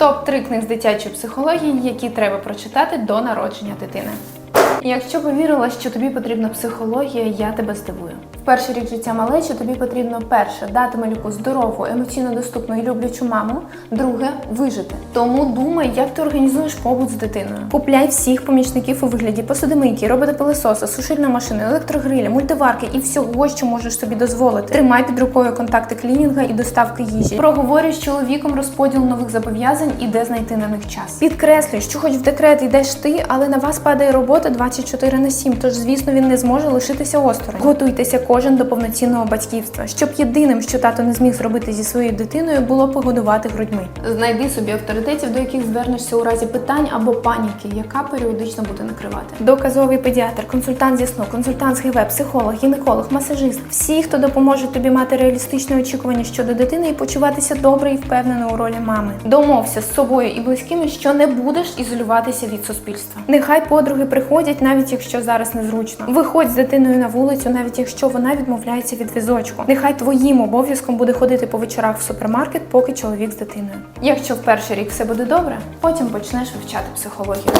Топ 3 книг з дитячої психології, які треба прочитати до народження дитини. Якщо повірила, що тобі потрібна психологія, я тебе здивую. Перший рік життя малечі тобі потрібно перше дати малюку здорову, емоційно доступну і люблячу маму. Друге вижити. Тому думай, як ти організуєш побут з дитиною. Купляй всіх помічників у вигляді посудомийки, робота-пилисоса, сушильної машини, електрогриля, мультиварки і всього, що можеш собі дозволити. Тримай під рукою контакти клінінга і доставки їжі. Проговорюй з чоловіком розподіл нових зобов'язань і де знайти на них час. Підкреслюй, що хоч в декрет йдеш ти, але на вас падає робота 24 на 7, тож звісно він не зможе лишитися осторонь. Готуйтеся кожен до повноцінного батьківства, щоб єдиним, що тато не зміг зробити зі своєю дитиною, було погодувати грудьми. Знайди собі авторитетів, до яких звернешся у разі питань або паніки, яка періодично буде накривати. Доказовий педіатр, консультант зі сну, консультант з ГВ, психолог, гінеколог, масажист. Всі, хто допоможе тобі мати реалістичне очікування щодо дитини і почуватися добре і впевнено у ролі мами. Домовся з собою і близькими, що не будеш ізолюватися від суспільства. Нехай подруги приходять, навіть якщо зараз незручно. Виходь з дитиною на вулицю, навіть якщо вона відмовляється від візочку. Нехай твоїм обов'язком буде ходити по вечорах в супермаркет, поки чоловік з дитиною. Якщо в перший рік все буде добре, потім почнеш вивчати психологію.